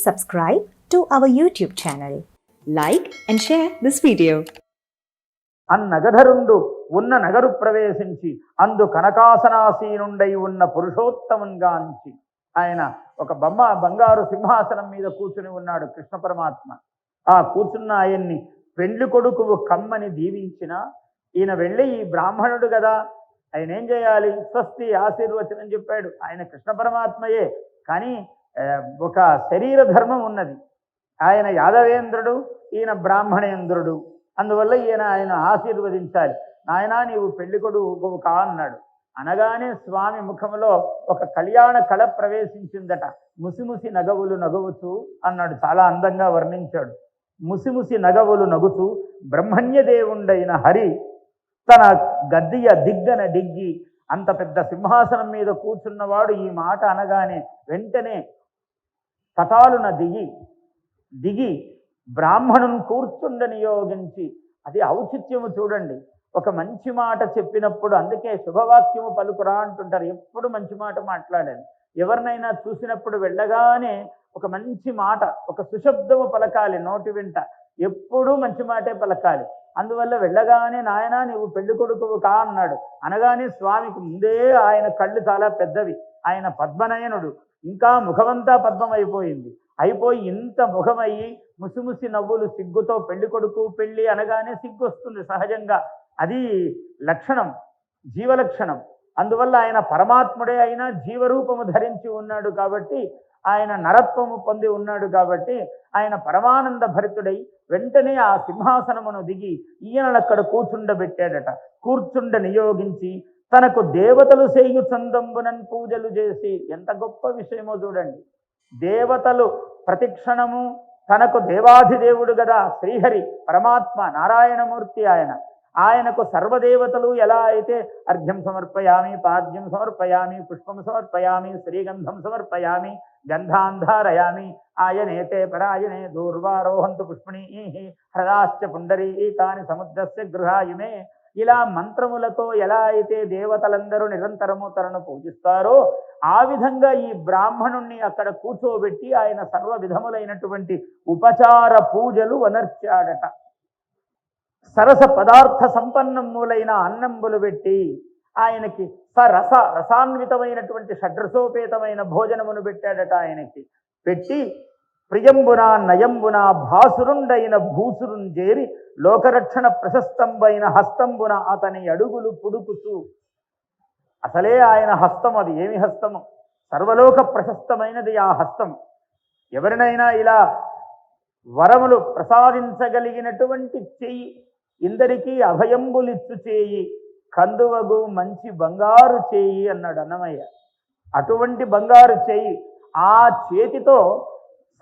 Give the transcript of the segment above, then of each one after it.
subscribe to our YouTube channel. Like and share this video. అన్నగధరుండు ఉన్న నగరు ప్రవేశించి అందు కనకాసనాసీనుండై ఉన్న పురుషోత్తమంగాంచి ఆయన ఒక బొమ్మ బంగారు సింహాసనం మీద కూర్చుని ఉన్నాడు కృష్ణ పరమాత్మ ఆ కూర్చున్న ఆయన్ని పెండ్లి కొడుకువు కమ్మని దీవించిన ఈయన వెళ్ళి ఈ బ్రాహ్మణుడు కదా ఆయన ఏం చేయాలి స్వస్తి ఆశీర్వచనం చెప్పాడు ఆయన కృష్ణ పరమాత్మయే కానీ ఒక శరీర ధర్మం ఉన్నది. ఆయన యాదవేంద్రుడు ఈయన బ్రాహ్మణేంద్రుడు. అందువల్ల ఈయన ఆయన ఆశీర్వదించాలి. నాయనా నీవు పెళ్ళి కొడుకు కా అన్నాడు. అనగానే స్వామి ముఖంలో ఒక కళ్యాణ కళ ప్రవేశించిందట. ముసిముసి నగవులు నగవుతూ అన్నాడు. చాలా అందంగా వర్ణించాడు. ముసిముసి నగవులు నగుచు బ్రహ్మణ్యదేవుండైన హరి తన గద్దియ దిగ్గన డిగ్గి అంత పెద్ద సింహాసనం మీద కూర్చున్నవాడు ఈ మాట అనగానే వెంటనే తటాలున దిగి దిగి బ్రాహ్మణుని కూర్చుండ నియోగించి అది ఔచిత్యము చూడండి. ఒక మంచి మాట చెప్పినప్పుడు అందుకే శుభవాక్యము పలుకురా అంటుంటారు. ఎప్పుడు మంచి మాట మాట్లాడాలి ఎవరినైనా చూసినప్పుడు వెళ్ళగానే ఒక మంచి మాట ఒక సుశబ్దము పలకాలి నోటి వెంట. ఎప్పుడూ మంచి మాటే పలకాలి. అందువల్ల వెళ్ళగానే నాయన నీవు పెళ్ళి కొడుకువు కా అన్నాడు. అనగానే స్వామికి ముందే ఆయన కళ్ళు చాలా పెద్దవి. ఆయన పద్మనయనుడు. ఇంకా ముఖమంతా పద్మం అయిపోయింది అయిపోయి ఇంత ముఖమయ్యి ముసిముసి నవ్వులు సిగ్గుతో పెళ్ళి కొడుకు పెళ్ళి అనగానే సిగ్గు వస్తుంది సహజంగా. అది లక్షణం జీవలక్షణం. అందువల్ల ఆయన పరమాత్ముడే అయినా జీవరూపము ధరించి ఉన్నాడు కాబట్టి ఆయన నరత్వము పొంది ఉన్నాడు కాబట్టి ఆయన పరమానంద భరితుడై వెంటనే ఆ సింహాసనమును దిగి ఈయనక్కడ కూర్చుండబెట్టాడట. కూర్చుండ నియోగించి తనకు దేవతలు చేయు చందంబునన్ పూజలు చేసి ఎంత గొప్ప విషయమో చూడండి. దేవతలు ప్రతిక్షణము తనకు దేవాధిదేవుడు కదా శ్రీహరి పరమాత్మ నారాయణమూర్తి ఆయన. ఆయనకు సర్వదేవతలు ఎలా అయితే అర్ఘ్యం సమర్పయామి పాద్యం సమర్పయామి పుష్పం సమర్పయామి శ్రీగంధం సమర్పయామి గంధాంధారయామి ఆయనేతే పరాయణే దూర్వారోహంతు పుష్పిణీ హ్రదాశ్చ పుండరీకాని సముద్రస్య గృహాయుమే ఇలా మంత్రములతో ఎలా అయితే దేవతలందరూ నిరంతరము తనను పూజిస్తారో ఆ విధంగా ఈ బ్రాహ్మణుణ్ణి అక్కడ కూర్చోబెట్టి ఆయన సర్వ విధములైనటువంటి ఉపచార పూజలు వనర్చాడట. సరస పదార్థ సంపన్నములైన అన్నంబులు పెట్టి ఆయనకి సరస రసాన్వితమైనటువంటి షడ్రసోపేతమైన భోజనమును పెట్టాడట ఆయనకి. పెట్టి ప్రియంబున నయంబున భాసురుండైన భూసురుం చేరి లోకరక్షణ ప్రశస్తంబైన హస్తంబున అతని అడుగులు పుడుకుచు. అసలే ఆయన హస్తం అది ఏమి హస్తము సర్వలోక ప్రశస్తమైనది ఆ హస్తం. ఎవరినైనా ఇలా వరములు ప్రసాదించగలిగినటువంటి చెయ్యి ఇందరికీ అభయంబులిచ్చు చేయి కందువగు మంచి బంగారు చేయి అన్నాడు అన్నమయ్య. అటువంటి బంగారు చేయి ఆ చేతితో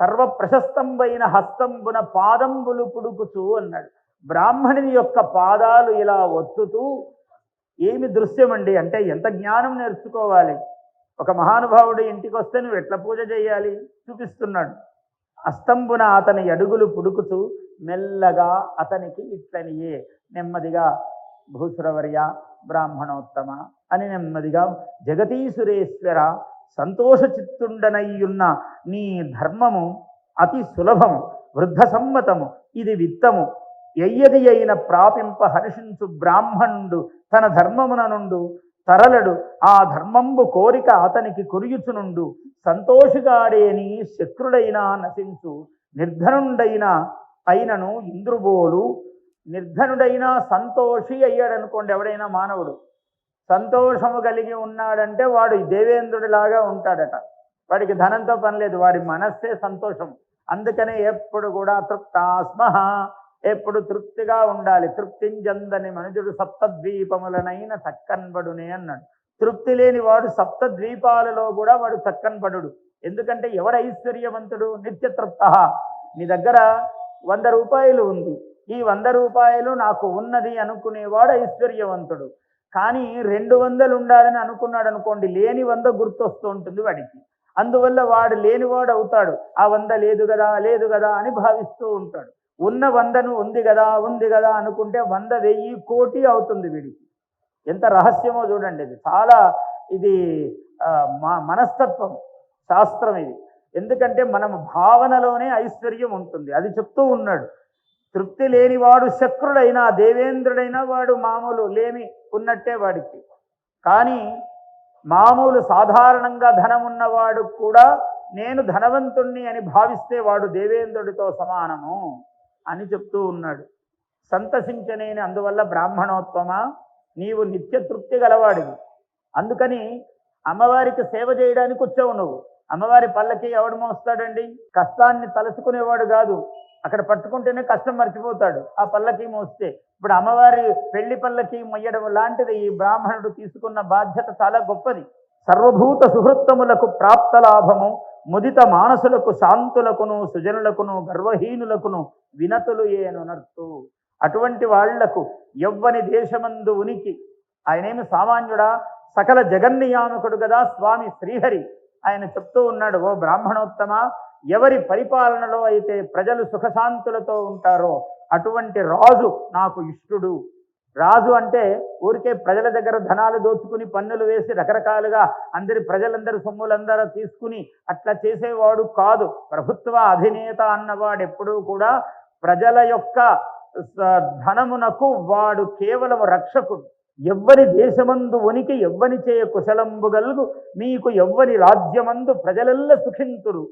సర్వ ప్రశస్తంబైన హస్తంబున పాదంబులు పుడుకుచు అన్నాడు. బ్రాహ్మణుని యొక్క పాదాలు ఇలా ఒత్తుతూ ఏమి దృశ్యం అండి అంటే ఎంత జ్ఞానం నేర్చుకోవాలి? ఒక మహానుభావుడు ఇంటికి వస్తే నువ్వు ఎట్లా పూజ చేయాలి? చూపిస్తున్నాడు. అస్తంబున అతని అడుగులు పుడుకుతూ మెల్లగా అతనికి ఇట్లనియే నెమ్మదిగా భూసురవర్య బ్రాహ్మణోత్తమ అని నెమ్మదిగా జగతీసురేశ్వర సంతోష చిత్తుండనయ్యున్న నీ ధర్మము అతి సులభము వృద్ధ సమ్మతము ఇది విత్తము. ఎయ్యది అయిన ప్రాపింప హర్షించు బ్రాహ్మణుడు తన ధర్మమున నుండు తరలడు. ఆ ధర్మంబు కోరిక అతనికి కురియుచునుండు సంతోషిగాడేని శక్రుడైనా నశించు. నిర్ధనుండైన అయినను ఇంద్రుబోలు. నిర్ధనుడైనా సంతోషి అయ్యాడనుకోండి ఎవడైనా మానవుడు. సంతోషము కలిగి ఉన్నాడంటే వాడు దేవేంద్రుడిలాగా ఉంటాడట. వాడికి ధనంతో పనిలేదు వాడి మనస్సే సంతోషం. అందుకనే ఎప్పుడు కూడా తృప్తాస్మహ. ఎప్పుడు తృప్తిగా ఉండాలి. తృప్తింజందని మనుషుడు సప్తద్వీపములనైన చక్కన్బడునే అన్నాడు. తృప్తి లేని వాడు సప్తద్వీపాలలో కూడా వాడు చక్కన్బడు ఎందుకంటే ఎవడు ఐశ్వర్యవంతుడు? నిత్యతృప్త. నీ దగ్గర వంద రూపాయలు ఉంది. ఈ వంద రూపాయలు నాకు ఉన్నది అనుకునేవాడు ఐశ్వర్యవంతుడు. కానీ రెండు వందలు ఉండాలని అనుకున్నాడు అనుకోండి లేని వంద గుర్తొస్తూ ఉంటుంది వాడికి. అందువల్ల వాడు లేనివాడు అవుతాడు. ఆ వంద లేదు కదా లేదు కదా అని భావిస్తూ ఉంటాడు. ఉన్న వందను ఉంది కదా ఉంది కదా అనుకుంటే వంద వెయ్యి కోటి అవుతుంది వీడికి. ఎంత రహస్యమో చూడండి ఇది. చాలా ఇది మా మనస్తత్వం శాస్త్రం ఇది. ఎందుకంటే మనం భావనలోనే ఐశ్వర్యం ఉంటుంది. అది చెప్తూ ఉన్నాడు. తృప్తి లేనివాడు శక్రుడైనా దేవేంద్రుడైనా వాడు మామూలు లేమి ఉన్నట్టే వాడికి. కానీ మామూలు సాధారణంగా ధనం ఉన్నవాడు కూడా నేను ధనవంతుణ్ణి అని భావిస్తే వాడు దేవేంద్రుడితో సమానము. అని చెప్తూ ఉన్నాడు. సంతసించనేని అందువల్ల బ్రాహ్మణోత్తమా నీవు నిత్య తృప్తి గలవాడివి. అందుకని అమ్మవారికి సేవ చేయడానికి వచ్చావు నువ్వు. అమ్మవారి పళ్ళకి ఎవడు మోస్తాడండి? కష్టాన్ని తలుచుకునేవాడు కాదు. అక్కడ పట్టుకుంటేనే కష్టం మర్చిపోతాడు. ఆ పళ్ళకి మోస్తే. ఇప్పుడు అమ్మవారి పెళ్ళి పళ్ళకి మొయ్యడం లాంటిది ఈ బ్రాహ్మణుడు తీసుకున్న బాధ్యత చాలా గొప్పది. సర్వభూత సుహృత్తములకు ప్రాప్త లాభము ముదిత మానసులకు శాంతులకును సుజనులకును గర్వహీనులకును వినతులు ఏనునర్తు. అటువంటి వాళ్ళకు ఎవ్వని దేశమందు ఉనికి. ఆయనేమి సామాన్యుడా? సకల జగన్నియామకుడు కదా స్వామి శ్రీహరి. ఆయన చెప్తూ ఉన్నాడు ఓ బ్రాహ్మణోత్తమ ఎవరి పరిపాలనలో అయితే ప్రజలు సుఖశాంతులతో ఉంటారో అటువంటి రాజు నాకు ఇష్టుడు. రాజు అంటే ఊరికే ప్రజల దగ్గర ధనాలు దోచుకుని పన్నులు వేసి రకరకాలుగా అందరి ప్రజలందరి సొమ్ములందరూ తీసుకుని అట్లా చేసేవాడు కాదు. ప్రభుత్వ అధినేత అన్నవాడు ఎప్పుడూ కూడా ప్రజల యొక్క స- ధనమునకు వాడు కేవలం రక్షకుడు. ఎవ్వరి దేశమందు ఉనికి ఎవ్వని చేయ కుశలంబు గలుగు మీకు ఎవ్వని రాజ్యమందు ప్రజలెల్ల సుఖింతుడు.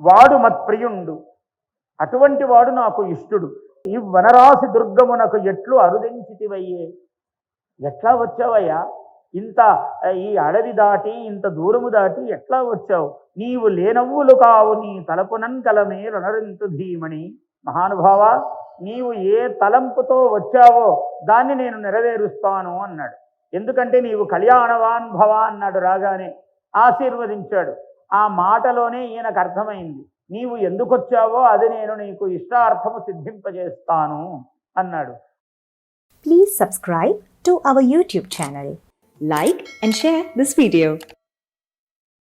వాడు మత్ప్రియుండు. అటువంటి వాడు నాకు ఇష్టుడు. ఈ వనరాశి దుర్గమునకు ఎట్లు అరుదించితివయ్యే? ఎట్లా వచ్చావయ్యా? ఇంత ఈ అడవి దాటి ఇంత దూరము దాటి ఎట్లా వచ్చావు? నీవు లేనవ్వులు కావు నీ తలపునం కలమే రణరింతు ధీమణి. మహానుభావ నీవు ఏ తలంపుతో వచ్చావో దాన్ని నేను నెరవేరుస్తాను అన్నాడు. ఎందుకంటే నీవు కళ్యాణవాన్ భవ అన్నాడు రాగానే. ఆశీర్వదించాడు. ఆ మాటలోనే ఈయనకు అర్థమైంది. నీవు ఎందుకు వచ్చావో అది నేను నీకు ఇష్టార్థము సిద్ధింపజేస్తాను అన్నాడు. Please subscribe to our YouTube channel like and share this video